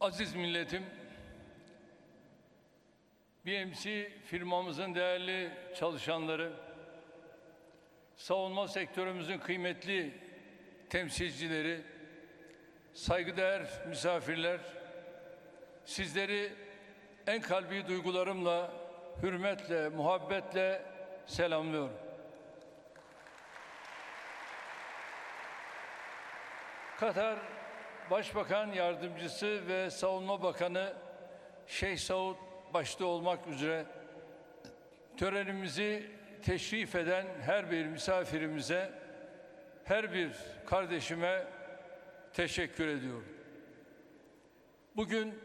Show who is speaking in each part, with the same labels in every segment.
Speaker 1: Aziz milletim, BMC firmamızın değerli çalışanları, savunma sektörümüzün kıymetli temsilcileri, saygıdeğer misafirler, sizleri en kalbi duygularımla, hürmetle, muhabbetle selamlıyorum. Katar Başbakan Yardımcısı ve Savunma Bakanı Şeyh Saud başta olmak üzere törenimizi teşrif eden her bir misafirimize, her bir kardeşime teşekkür ediyorum. Bugün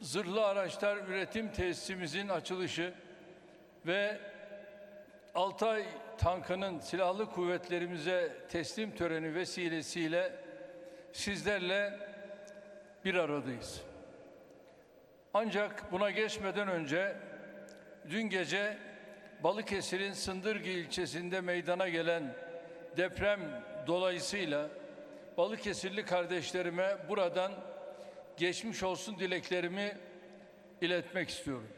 Speaker 1: zırhlı araçlar üretim tesisimizin açılışı ve Altay tankının silahlı kuvvetlerimize teslim töreni vesilesiyle sizlerle bir aradayız. Ancak buna geçmeden önce dün gece Balıkesir'in Sındırgı ilçesinde meydana gelen deprem dolayısıyla Balıkesirli kardeşlerime buradan geçmiş olsun dileklerimi iletmek istiyorum.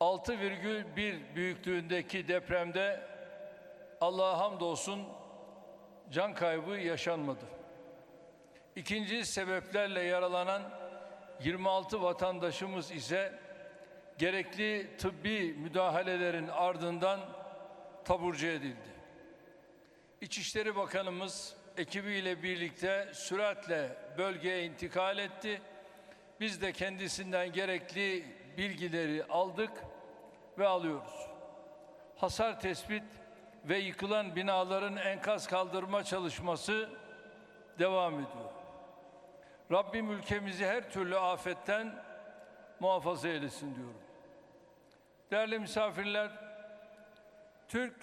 Speaker 1: 6,1 büyüklüğündeki depremde Allah'a hamdolsun can kaybı yaşanmadı. İkinci sebeplerle yaralanan 26 vatandaşımız ise gerekli tıbbi müdahalelerin ardından taburcu edildi. İçişleri Bakanımız ekibiyle birlikte süratle bölgeye intikal etti. Biz de kendisinden gerekli bilgileri aldık ve alıyoruz. Hasar tespit ve yıkılan binaların enkaz kaldırma çalışması devam ediyor. Rabbim ülkemizi her türlü afetten muhafaza eylesin diyorum. Değerli misafirler, Türk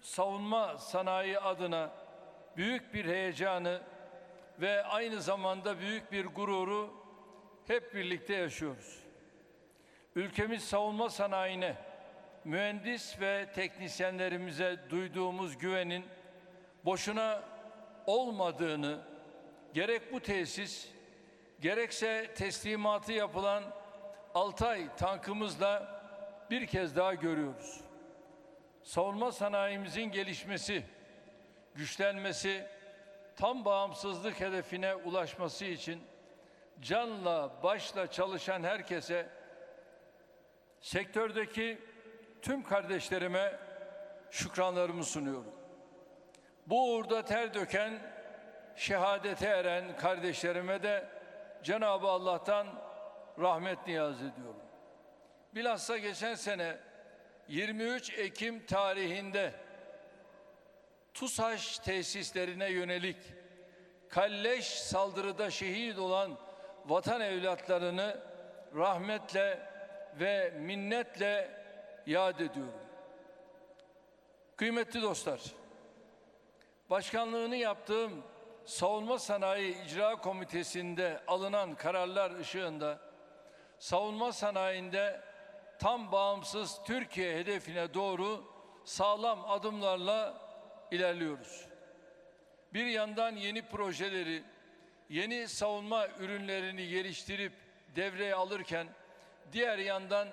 Speaker 1: savunma sanayi adına büyük bir heyecanı ve aynı zamanda büyük bir gururu hep birlikte yaşıyoruz. Ülkemiz savunma sanayine, mühendis ve teknisyenlerimize duyduğumuz güvenin boşuna olmadığını gerek bu tesis gerekse teslimatı yapılan Altay tankımızla bir kez daha görüyoruz. Savunma sanayimizin gelişmesi, güçlenmesi, tam bağımsızlık hedefine ulaşması için canla başla çalışan herkese, sektördeki tüm kardeşlerime şükranlarımı sunuyorum. Bu uğurda ter döken, şehadete eren kardeşlerime de Cenab-ı Allah'tan rahmet niyaz ediyorum. Bilhassa geçen sene 23 Ekim tarihinde TUSAŞ tesislerine yönelik kalleş saldırıda şehit olan vatan evlatlarını rahmetle ve minnetle yad ediyorum. Kıymetli dostlar, başkanlığını yaptığım Savunma Sanayi İcra Komitesi'nde alınan kararlar ışığında savunma sanayinde tam bağımsız Türkiye hedefine doğru sağlam adımlarla ilerliyoruz. Bir yandan yeni projeleri, yeni savunma ürünlerini geliştirip devreye alırken diğer yandan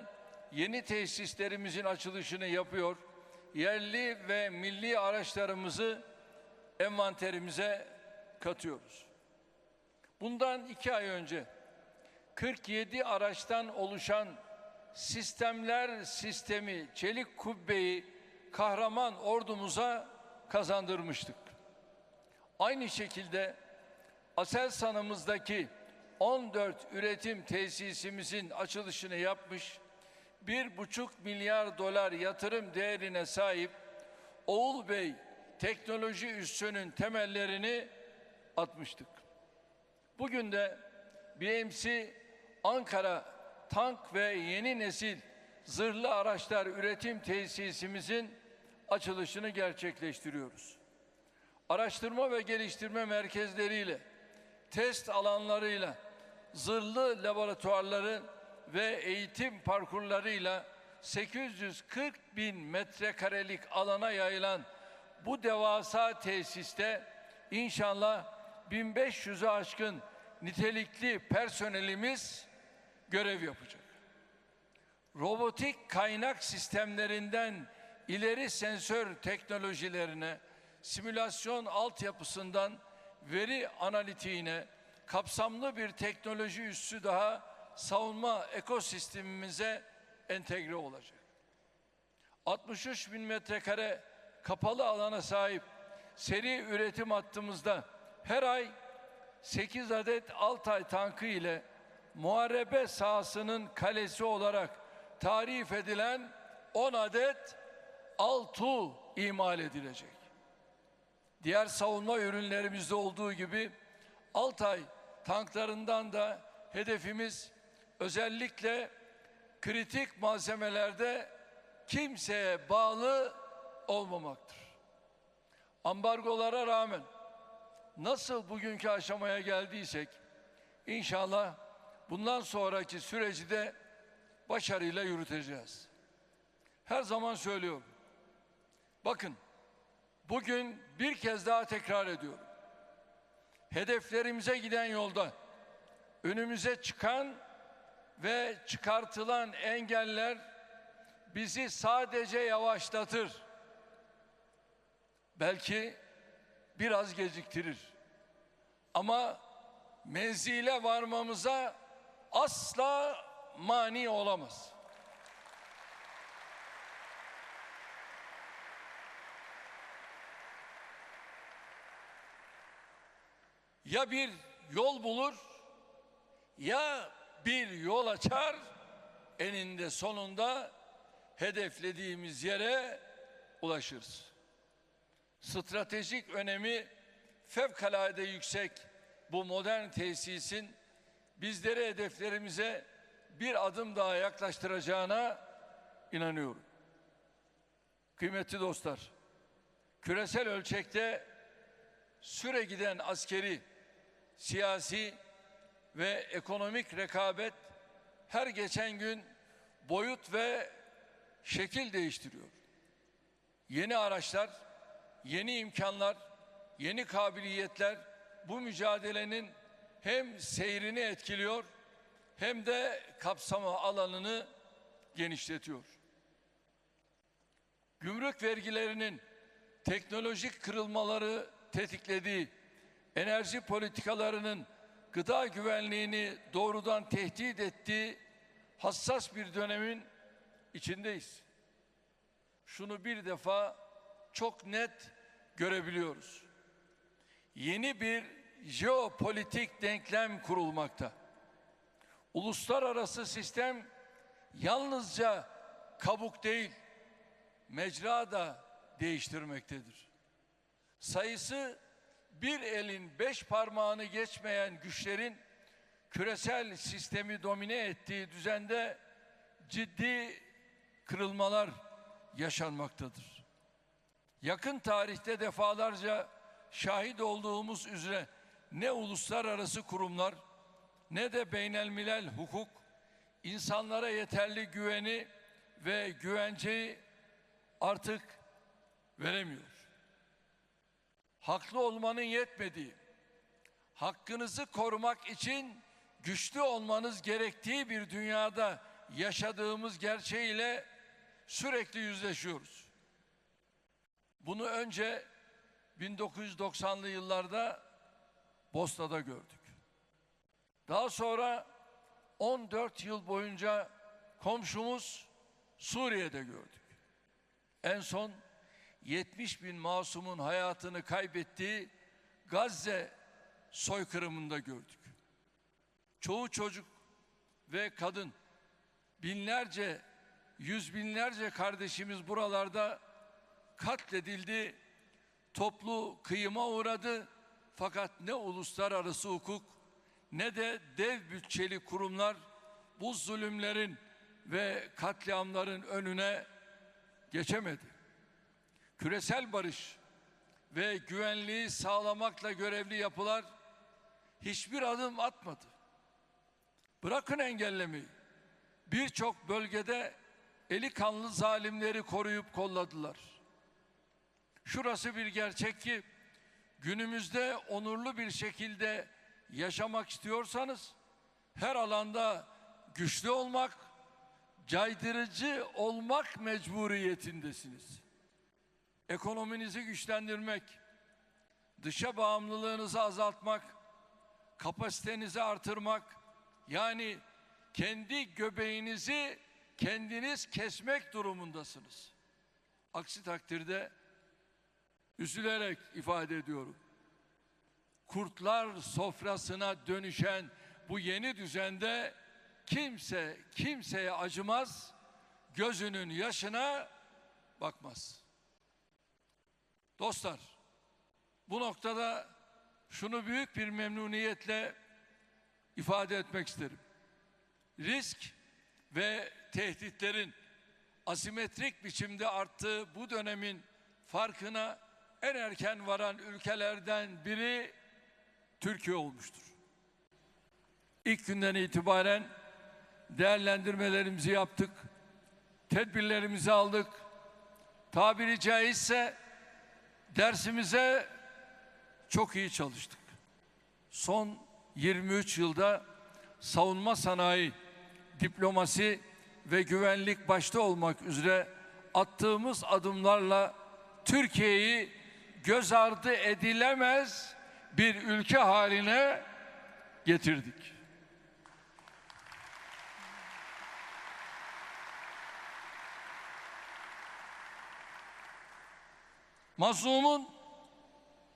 Speaker 1: yeni tesislerimizin açılışını yapıyor, yerli ve milli araçlarımızı envanterimize katıyoruz. Bundan iki ay önce 47 araçtan oluşan sistemler sistemi çelik kubbeyi kahraman ordumuza kazandırmıştık. Aynı şekilde Aselsan'ımızdaki 14 üretim tesisimizin açılışını yapmış, bir buçuk milyar dolar yatırım değerine sahip Oğul Bey teknoloji üssünün temellerini atmıştık. Bugün de BMC Ankara tank ve yeni nesil zırhlı araçlar üretim tesisimizin açılışını gerçekleştiriyoruz. Araştırma ve geliştirme merkezleriyle, test alanlarıyla, zırhlı laboratuvarları ve eğitim parkurlarıyla 840 bin metrekarelik alana yayılan bu devasa tesiste inşallah 1500'ü aşkın nitelikli personelimiz görev yapacak. Robotik kaynak sistemlerinden ileri sensör teknolojilerine, simülasyon altyapısından veri analitiğine kapsamlı bir teknoloji üssü daha savunma ekosistemimize entegre olacak. 63 bin metrekare kapalı alana sahip seri üretim hattımızda her ay 8 adet Altay tankı ile muharebe sahasının kalesi olarak tarif edilen 10 adet Altu imal edilecek. Diğer savunma ürünlerimizde olduğu gibi Altay tanklarından da hedefimiz özellikle kritik malzemelerde kimseye bağlı olmamaktır. Ambargolara rağmen nasıl bugünkü aşamaya geldiysek inşallah bundan sonraki süreci de başarıyla yürüteceğiz. Her zaman söylüyorum. Bakın bugün bir kez daha tekrar ediyorum. Hedeflerimize giden yolda önümüze çıkan ve çıkartılan engeller bizi sadece yavaşlatır. Belki biraz geciktirir. Ama menzile varmamıza asla mani olamaz. Ya bir yol bulur ya bir yol açar eninde sonunda hedeflediğimiz yere ulaşırız. Stratejik önemi fevkalade yüksek bu modern tesisin bizleri hedeflerimize bir adım daha yaklaştıracağına inanıyorum. Kıymetli dostlar, küresel ölçekte süre giden askeri, siyasi ve ekonomik rekabet her geçen gün boyut ve şekil değiştiriyor. Yeni araçlar, yeni imkanlar, yeni kabiliyetler bu mücadelenin hem seyrini etkiliyor hem de kapsama alanını genişletiyor. Gümrük vergilerinin teknolojik kırılmaları tetiklediği enerji politikalarının gıda güvenliğini doğrudan tehdit ettiği hassas bir dönemin içindeyiz. Şunu bir defa çok net görebiliyoruz. Yeni bir jeopolitik denklem kurulmakta. Uluslararası sistem yalnızca kabuk değil, mecra da değiştirmektedir. Sayısı bir elin beş parmağını geçmeyen güçlerin küresel sistemi domine ettiği düzende ciddi kırılmalar yaşanmaktadır. Yakın tarihte defalarca şahit olduğumuz üzere ne uluslararası kurumlar ne de beynelmilel hukuk insanlara yeterli güveni ve güvenceyi artık veremiyor. Haklı olmanın yetmediği, hakkınızı korumak için güçlü olmanız gerektiği bir dünyada yaşadığımız gerçeğiyle sürekli yüzleşiyoruz. Bunu önce 1990'lı yıllarda Bosna'da gördük. Daha sonra 14 yıl boyunca komşumuz Suriye'de gördük. En son 70 bin masumun hayatını kaybettiği Gazze soykırımında gördük. Çoğu çocuk ve kadın, binlerce, yüz binlerce kardeşimiz buralarda katledildi, toplu kıyıma uğradı. Fakat ne uluslararası hukuk ne de dev bütçeli kurumlar bu zulümlerin ve katliamların önüne geçemedi. Küresel barış ve güvenliği sağlamakla görevli yapılar hiçbir adım atmadı. Bırakın engellemeyi. Birçok bölgede eli kanlı zalimleri koruyup kolladılar. Şurası bir gerçek ki günümüzde onurlu bir şekilde yaşamak istiyorsanız her alanda güçlü olmak, caydırıcı olmak mecburiyetindesiniz. Ekonominizi güçlendirmek, dışa bağımlılığınızı azaltmak, kapasitenizi artırmak, yani kendi göbeğinizi kendiniz kesmek durumundasınız. Aksi takdirde üzülerek ifade ediyorum. Kurtlar sofrasına dönüşen bu yeni düzende kimse kimseye acımaz, gözünün yaşına bakmaz. Dostlar, bu noktada şunu büyük bir memnuniyetle ifade etmek isterim. Risk ve tehditlerin asimetrik biçimde arttığı bu dönemin farkına en erken varan ülkelerden biri Türkiye olmuştur. İlk günden itibaren değerlendirmelerimizi yaptık, tedbirlerimizi aldık. Tabiri caizse dersimize çok iyi çalıştık. Son 23 yılda savunma sanayi, diplomasi ve güvenlik başta olmak üzere attığımız adımlarla Türkiye'yi göz ardı edilemez bir ülke haline getirdik. Mazlumun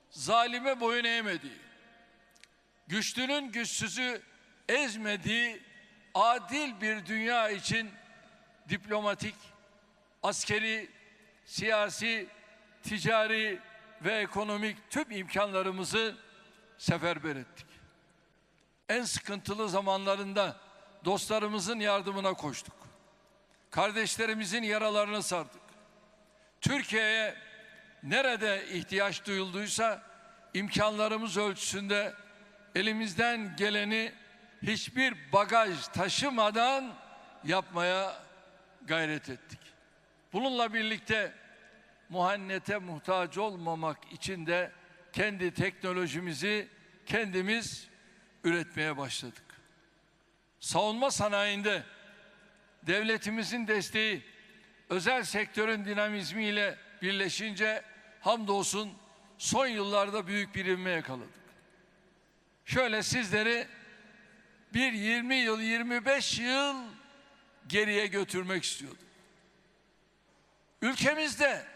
Speaker 1: zalime boyun eğmediği, güçlünün güçsüzü ezmediği adil bir dünya için diplomatik, askeri, siyasi, ticari ve ekonomik tüm imkanlarımızı seferber ettik. En sıkıntılı zamanlarında dostlarımızın yardımına koştuk. Kardeşlerimizin yaralarını sardık. Türkiye'ye nerede ihtiyaç duyulduysa imkanlarımız ölçüsünde elimizden geleni hiçbir bagaj taşımadan yapmaya gayret ettik. Bununla birlikte muhannete muhtaç olmamak için de kendi teknolojimizi kendimiz üretmeye başladık. Savunma sanayinde devletimizin desteği özel sektörün dinamizmiyle birleşince hamdolsun son yıllarda büyük bir ivme yakaladık. Şöyle sizleri bir 20 yıl, 25 yıl geriye götürmek istiyordum. Ülkemizde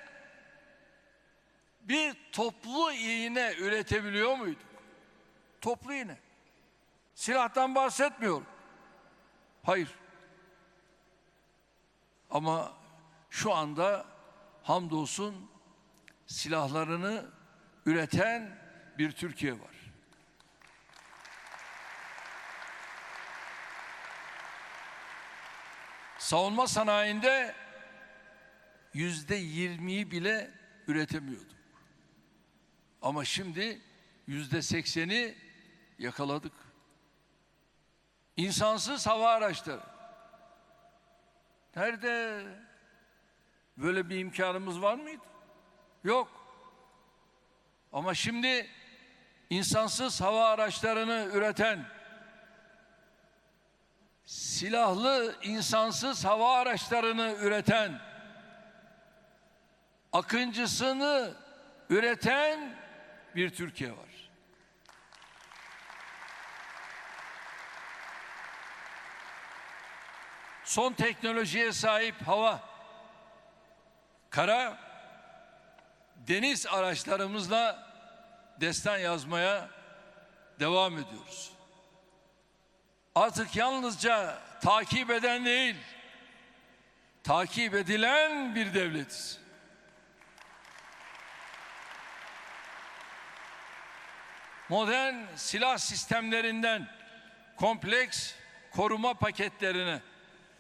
Speaker 1: bir toplu iğne üretebiliyor muyduk? Toplu iğne. Silahtan bahsetmiyorum. Hayır. Ama şu anda hamdolsun silahlarını üreten bir Türkiye var. Savunma sanayinde yüzde yirmiyi bile üretemiyorduk. Ama şimdi yüzde sekseni yakaladık. İnsansız hava araçları. Nerede? Böyle bir imkanımız var mıydı? Yok. Ama şimdi insansız hava araçlarını üreten silahlı insansız hava araçlarını üreten akıncısını üreten bir Türkiye var. Son teknolojiye sahip hava, kara, deniz araçlarımızla destan yazmaya devam ediyoruz. Artık yalnızca takip eden değil, takip edilen bir devletiz. Modern silah sistemlerinden kompleks koruma paketlerine,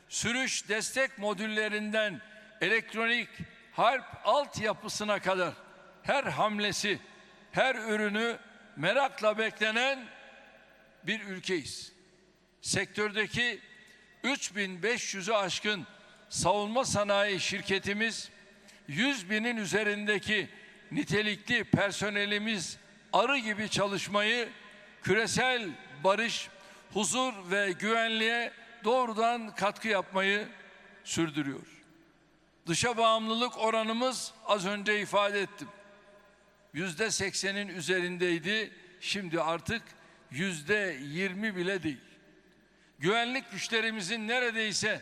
Speaker 1: sürüş destek modüllerinden elektronik harp altyapısına kadar her hamlesi, her ürünü merakla beklenen bir ülkeyiz. Sektördeki 3500'ü aşkın savunma sanayi şirketimiz 100 binin üzerindeki nitelikli personelimiz arı gibi çalışmayı küresel barış, huzur ve güvenliğe doğrudan katkı yapmayı sürdürüyor. Dışa bağımlılık oranımız az önce ifade ettim. Yüzde seksenin üzerindeydi. Şimdi artık yüzde yirmi bile değil. Güvenlik güçlerimizin neredeyse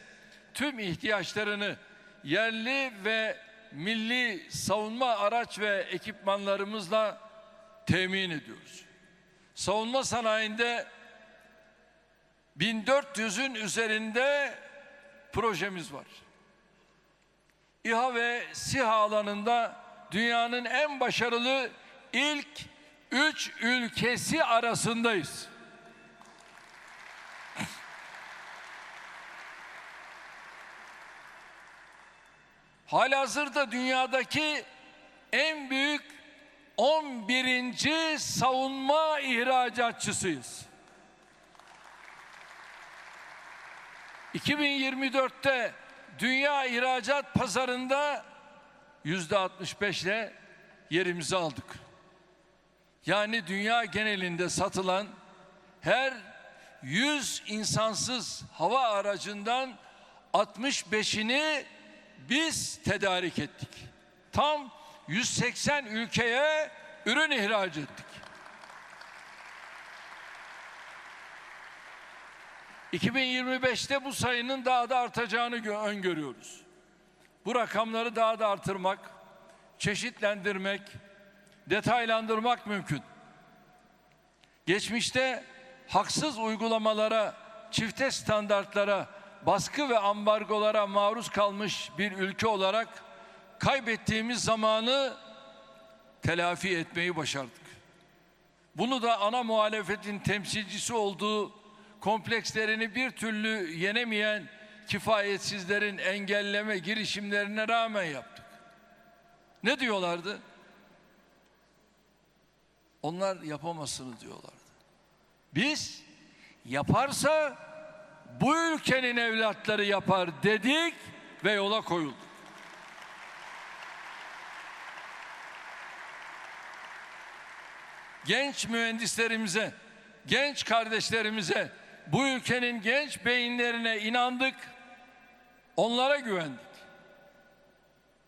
Speaker 1: tüm ihtiyaçlarını yerli ve milli savunma araç ve ekipmanlarımızla temin ediyoruz. Savunma sanayinde 1400'ün üzerinde projemiz var. İHA ve SİHA alanında dünyanın en başarılı ilk üç ülkesi arasındayız. Halihazırda dünyadaki en büyük 11. savunma ihracatçısıyız. 2024'te dünya ihracat pazarında yüzde 65 ile yerimizi aldık. Yani dünya genelinde satılan her 100 insansız hava aracından 65'ini biz tedarik ettik. Tam 180 ülkeye ürün ihraç ettik. 2025'te bu sayının daha da artacağını gö- öngörüyoruz. Bu rakamları daha da artırmak, çeşitlendirmek, detaylandırmak mümkün. Geçmişte haksız uygulamalara, çifte standartlara, baskı ve ambargolara maruz kalmış bir ülke olarak kaybettiğimiz zamanı telafi etmeyi başardık. Bunu da ana muhalefetin temsilcisi olduğu komplekslerini bir türlü yenemeyen kifayetsizlerin engelleme girişimlerine rağmen yaptık. Ne diyorlardı? Onlar yapamazsınız diyorlardı. Biz yaparsa bu ülkenin evlatları yapar dedik ve yola koyulduk. Genç mühendislerimize, genç kardeşlerimize, bu ülkenin genç beyinlerine inandık. Onlara güvendik.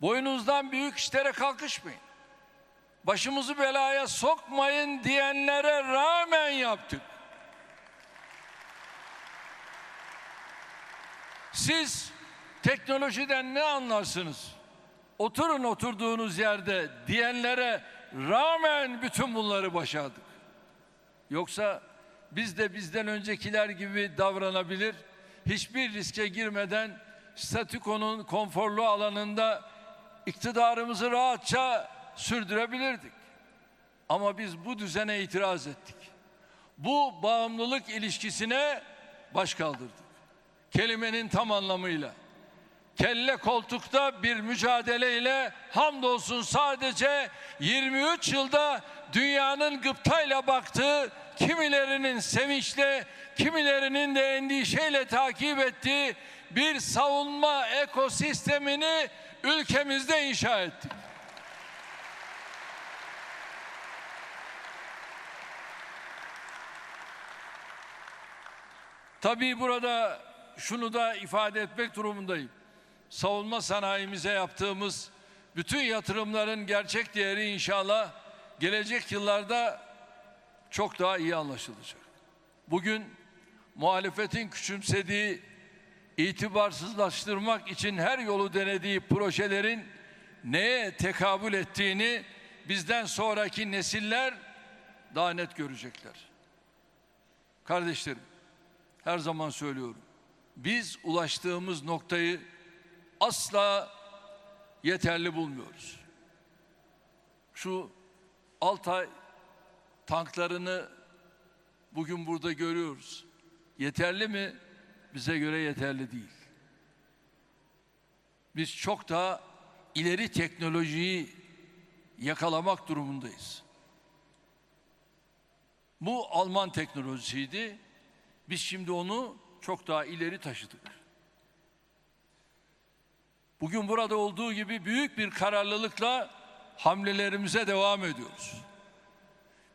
Speaker 1: Boynunuzdan büyük işlere kalkışmayın. Başımızı belaya sokmayın diyenlere rağmen yaptık. Siz teknolojiden ne anlarsınız? Oturun oturduğunuz yerde diyenlere rağmen bütün bunları başardık. Yoksa biz de bizden öncekiler gibi davranabilir, hiçbir riske girmeden statükonun konforlu alanında iktidarımızı rahatça sürdürebilirdik. Ama biz bu düzene itiraz ettik. Bu bağımlılık ilişkisine baş kaldırdık. Kelimenin tam anlamıyla. Kelle koltukta bir mücadeleyle hamdolsun sadece 23 yılda dünyanın gıptayla baktığı, kimilerinin sevinçle, kimilerinin de endişeyle takip ettiği bir savunma ekosistemini ülkemizde inşa ettik. Tabii burada şunu da ifade etmek durumundayım. Savunma sanayimize yaptığımız bütün yatırımların gerçek değeri inşallah gelecek yıllarda çok daha iyi anlaşılacak. Bugün muhalefetin küçümsediği, itibarsızlaştırmak için her yolu denediği projelerin neye tekabül ettiğini bizden sonraki nesiller daha net görecekler. Kardeşlerim, her zaman söylüyorum. Biz ulaştığımız noktayı asla yeterli bulmuyoruz. Şu Altay tanklarını bugün burada görüyoruz. Yeterli mi? Bize göre yeterli değil. Biz çok daha ileri teknolojiyi yakalamak durumundayız. Bu Alman teknolojisiydi. Biz şimdi onu çok daha ileri taşıdık. Bugün burada olduğu gibi büyük bir kararlılıkla hamlelerimize devam ediyoruz.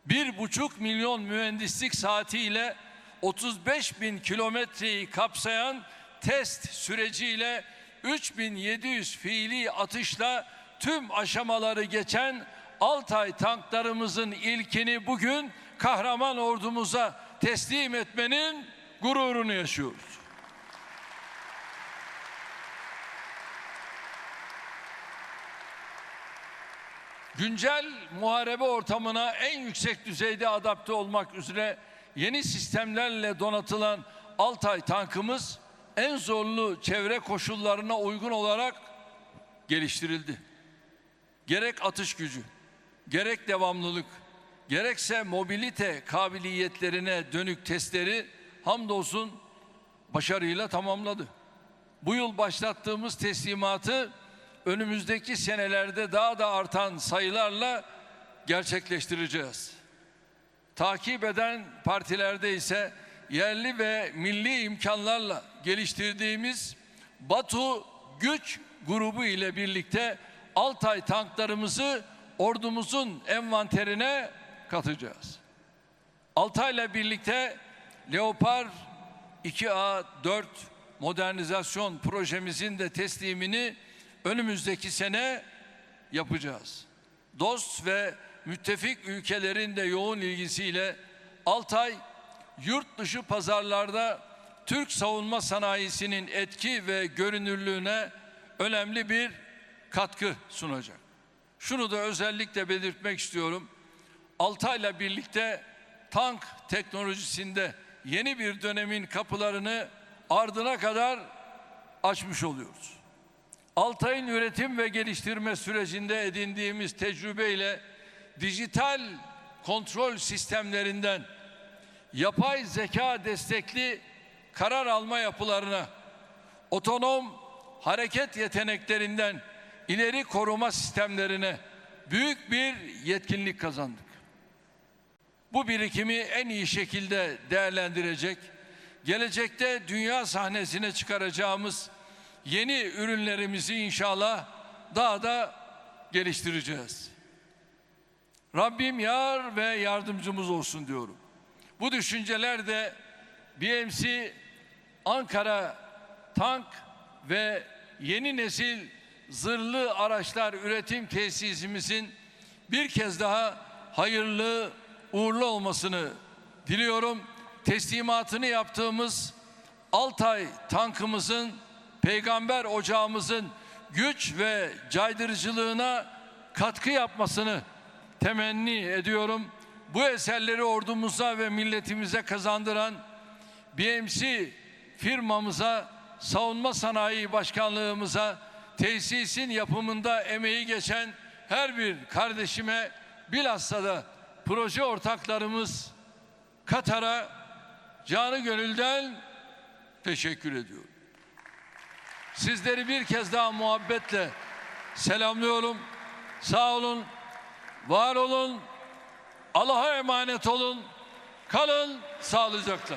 Speaker 1: bir buçuk milyon mühendislik saatiyle 35 bin kilometreyi kapsayan test süreciyle 3700 fiili atışla tüm aşamaları geçen Altay tanklarımızın ilkini bugün kahraman ordumuza teslim etmenin gururunu yaşıyoruz. Güncel muharebe ortamına en yüksek düzeyde adapte olmak üzere yeni sistemlerle donatılan Altay tankımız en zorlu çevre koşullarına uygun olarak geliştirildi. Gerek atış gücü, gerek devamlılık, gerekse mobilite kabiliyetlerine dönük testleri hamdolsun başarıyla tamamladı. Bu yıl başlattığımız teslimatı önümüzdeki senelerde daha da artan sayılarla gerçekleştireceğiz. Takip eden partilerde ise yerli ve milli imkanlarla geliştirdiğimiz Batu Güç grubu ile birlikte Altay tanklarımızı ordumuzun envanterine katacağız. Altay'la birlikte Leopard 2A 4 modernizasyon projemizin de teslimini önümüzdeki sene yapacağız. Dost ve müttefik ülkelerin de yoğun ilgisiyle Altay yurt dışı pazarlarda Türk savunma sanayisinin etki ve görünürlüğüne önemli bir katkı sunacak. Şunu da özellikle belirtmek istiyorum. Altay'la birlikte tank teknolojisinde yeni bir dönemin kapılarını ardına kadar açmış oluyoruz. Altay'ın üretim ve geliştirme sürecinde edindiğimiz tecrübeyle dijital kontrol sistemlerinden yapay zeka destekli karar alma yapılarına, otonom hareket yeteneklerinden ileri koruma sistemlerine büyük bir yetkinlik kazandık. Bu birikimi en iyi şekilde değerlendirecek, gelecekte dünya sahnesine çıkaracağımız yeni ürünlerimizi inşallah daha da geliştireceğiz. Rabbim yar ve yardımcımız olsun diyorum. Bu düşünceler de BMC Ankara tank ve yeni nesil zırhlı araçlar üretim tesisimizin bir kez daha hayırlı uğurlu olmasını diliyorum. Teslimatını yaptığımız Altay tankımızın peygamber ocağımızın güç ve caydırıcılığına katkı yapmasını temenni ediyorum. Bu eserleri ordumuza ve milletimize kazandıran BMC firmamıza, savunma sanayi başkanlığımıza, tesisin yapımında emeği geçen her bir kardeşime bilhassa da proje ortaklarımız Katar'a canı gönülden teşekkür ediyorum. Sizleri bir kez daha muhabbetle selamlıyorum. Sağ olun, var olun, Allah'a emanet olun. Kalın sağlıcakla.